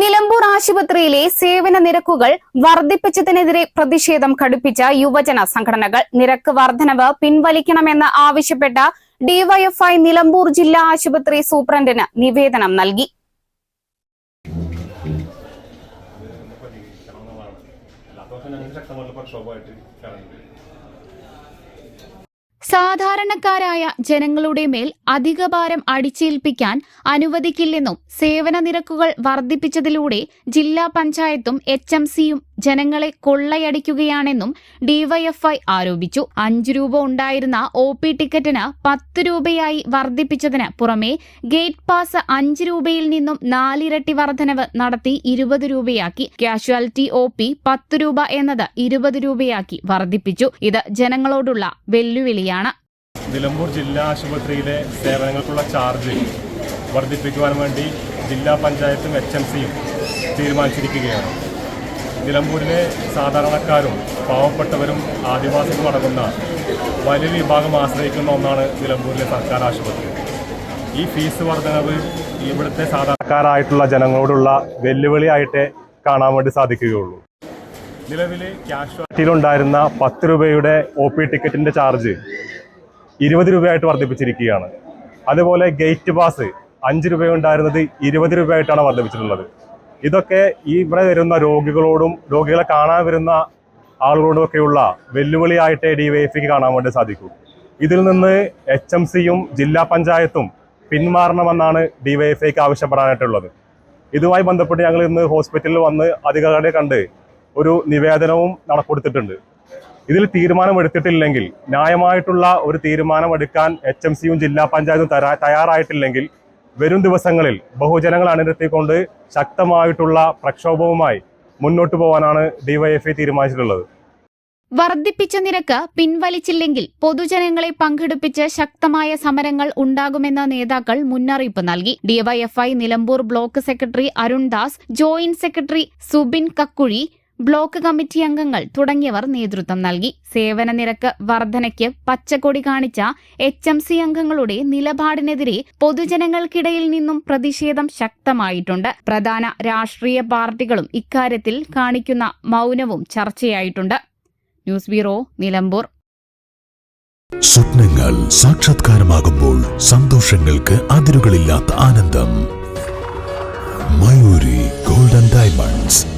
നിലമ്പൂർ ആശുപത്രിയിലെ സേവന നിരക്കുകൾ വർദ്ധിപ്പിച്ചതിനെതിരെ പ്രതിഷേധം കടുപ്പിച്ച യുവജന സംഘടനകൾ. നിരക്ക് വർധനവ് പിൻവലിക്കണമെന്ന് ആവശ്യപ്പെട്ട ഡിവൈഎഫ്ഐ നിലമ്പൂർ ജില്ലാ ആശുപത്രി സൂപ്രണ്ടിന് നിവേദനം നൽകി. സാധാരണക്കാരായ ജനങ്ങളുടെ മേൽ അധിക ഭാരം അടിച്ചേൽപ്പിക്കാൻ അനുവദിക്കില്ലെന്നും സേവന നിരക്കുകൾ വർദ്ധിപ്പിച്ചതിലൂടെ ജില്ലാ പഞ്ചായത്തും എച്ച് എം സിയും ജനങ്ങളെ കൊള്ളയടിക്കുകയാണെന്നും ഡിവൈഎഫ്ഐ ആരോപിച്ചു. അഞ്ച് രൂപ ഉണ്ടായിരുന്ന ഒ പി ടിക്കറ്റിന് പത്ത് രൂപയായി വർദ്ധിപ്പിച്ചതിന് പുറമെ ഗേറ്റ് പാസ് അഞ്ച് രൂപയിൽ നിന്നും നാലിരട്ടി വർധനവ് നടത്തി ഇരുപത് രൂപയാക്കി. കാഷ്വാലിറ്റി ഒ പി പത്ത് രൂപ എന്നത് ഇരുപത് രൂപയാക്കി വർദ്ധിപ്പിച്ചു. ഇത് ജനങ്ങളോടുള്ള വെല്ലുവിളിയാണ്. നിലമ്പൂർ ജില്ലാ ആശുപത്രിയിലെ സേവനങ്ങൾക്കുള്ള ചാർജ് വർദ്ധിപ്പിക്കുവാൻ വേണ്ടി ജില്ലാ പഞ്ചായത്തും എച്ച് എം സിയും തീരുമാനിച്ചിരിക്കുകയാണ്. നിലമ്പൂരിലെ സാധാരണക്കാരും പാവപ്പെട്ടവരും ആദിവാസികളും അടങ്ങുന്ന വലിയ വിഭാഗം ആശ്രയിക്കുന്ന ഒന്നാണ് നിലമ്പൂരിലെ സർക്കാർ ആശുപത്രി. ഈ ഫീസ് വർധനവ് ഇവിടുത്തെ സാധാരണക്കാരായിട്ടുള്ള ജനങ്ങളോടുള്ള വെല്ലുവിളിയായിട്ടേ കാണാൻ വേണ്ടി സാധിക്കുകയുള്ളൂ. നിലവിൽ ക്യാഷ്വാലിറ്റിയിലുണ്ടായിരുന്ന പത്ത് രൂപയുടെ ഒ പി ടിക്കറ്റിന്റെ ചാർജ് ഇരുപത് രൂപയായിട്ട് വർദ്ധിപ്പിച്ചിരിക്കുകയാണ്. അതുപോലെ ഗേറ്റ് പാസ് അഞ്ച് രൂപയുണ്ടായിരുന്നത് ഇരുപത് രൂപയായിട്ടാണ് വർദ്ധിപ്പിച്ചിട്ടുള്ളത്. ഇതൊക്കെ ഈ ഇവിടെ വരുന്ന രോഗികളോടും രോഗികളെ കാണാൻ വരുന്ന ആളുകളോടും ഒക്കെയുള്ള വെല്ലുവിളിയായിട്ടേ ഡി വൈ എഫിക്ക് കാണാൻ വേണ്ടി സാധിക്കൂ. ഇതിൽ നിന്ന് എച്ച് എം സിയും ജില്ലാ പഞ്ചായത്തും പിന്മാറണമെന്നാണ് ഡി വൈ എഫ് ഐക്ക് ആവശ്യപ്പെടാനായിട്ടുള്ളത്. ഇതുമായി ബന്ധപ്പെട്ട് ഞങ്ങൾ ഇന്ന് ഹോസ്പിറ്റലിൽ വന്ന് അധികാരികളെ കണ്ട് ഒരു നിവേദനവും നടക്കൊടുത്തിട്ടുണ്ട് ഇതിൽ തീരുമാനമെടുത്തിട്ടില്ലെങ്കിൽ ന്യായമായിട്ടുള്ള ഒരു തീരുമാനമെടുക്കാൻ എച്ച് എം സിയും ജില്ലാ പഞ്ചായത്തും തയ്യാറായിട്ടില്ലെങ്കിൽ വരും ദിവസങ്ങളിൽ ബഹുജനങ്ങൾ അണിനിരത്തിക്കൊണ്ട് ശക്തമായിട്ടുള്ള പ്രക്ഷോഭവുമായി മുന്നോട്ടു പോകാനാണ് ഡിവൈഎഫ്ഐ തീരുമാനിച്ചിട്ടുള്ളത്. വർദ്ധിപ്പിച്ച നിരക്ക് പിൻവലിച്ചില്ലെങ്കിൽ പൊതുജനങ്ങളെ പങ്കെടുപ്പിച്ച് ശക്തമായ സമരങ്ങൾ ഉണ്ടാകുമെന്ന നേതാക്കൾ മുന്നറിയിപ്പ് നൽകി. DYFI Nilambur block secretary Arundas joint secretary Subin Kakkuzhi block committee അംഗങ്ങൾ തുടങ്ങിയവർ നേതൃത്വം നൽകി. സേവന നിരക്ക് വർധനയ്ക്ക് പച്ചക്കൊടി കാണിച്ച എച്ച് എം സി അംഗങ്ങളുടെ നിലപാടിനെതിരെ പൊതുജനങ്ങൾക്കിടയിൽ നിന്നും പ്രതിഷേധം ശക്തമായിട്ടുണ്ട്. പ്രധാന രാഷ്ട്രീയ പാർട്ടികളും ഇക്കാര്യത്തിൽ കാണിക്കുന്ന മൗനവും ചർച്ചയായിട്ടുണ്ട്. News bureau Nilambur. സ്വപ്നങ്ങൾ സാക്ഷാത്കാരമാകുമ്പോൾ സന്തോഷങ്ങൾക്ക് അതിരുകളില്ലാത്ത ആനന്ദം. Mayuri golden diamonds.